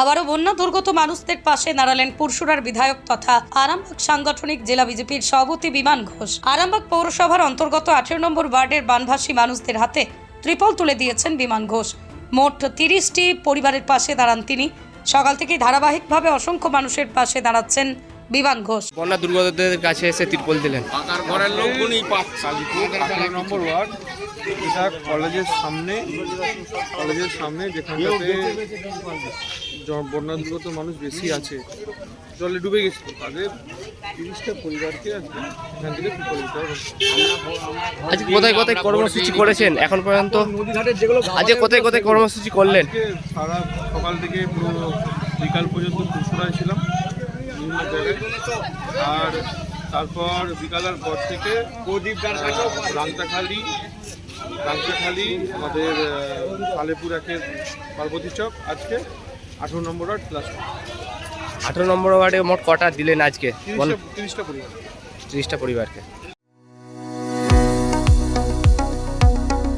আবারও বন্যা দুর্গত মানুষদের পাশে দাঁড়ালেন পুরসুরার বিধায়ক তথা আরামবাগ সাংগঠনিক জেলা বিজেপির সভাপতি বিমান ঘোষ। আরামবাগ পৌরসভার অন্তর্গত আঠেরো নম্বর ওয়ার্ডের বানভাসী মানুষদের হাতে ত্রিপল তুলে দিয়েছেন বিমান ঘোষ। মোট তিরিশটি পরিবারের পাশে দাঁড়ান তিনি। সকাল থেকে ধারাবাহিকভাবে অসংখ্য মানুষের পাশে দাঁড়াচ্ছেন বিমান ঘোষ। বন্যা দুর্গতদের কাছে এসে তিরপল দিলেন। ঘরের লোকগুলোই নম্বর ওয়ার্ড এটা কলেজের সামনে কলেজের সামনে যেখানটাতে বন্যা দুর্গত মানুষ বেশি আছে। জলে ডুবে গেছিল তাদের তিরিশটা পরিবারকে এখান থেকে তুলে দিতে হবে। আজকে কোথায় কোথায় কর্মসূচি করেছেন? এখন পর্যন্ত আজকে কোথায় কোথায় কর্মসূচি করলেন? সারা সকাল থেকে পুরো বিকাল পর্যন্ত ফুসুরায় ছিলাম। বিভিন্ন জায়গায় আর তারপর বিকালের পর থেকে প্রদীপ রাংতাখালি রাংতাখালি আমাদের আলেপুর একের পার্বতী চক আজকে আঠেরো নম্বর ওয়ার্ড প্লাস আঠারো নম্বর ওয়ার্ডে মোট কটা দিলেন আজকে? তিরিশটা পরিবার। তিরিশটা পরিবারকে।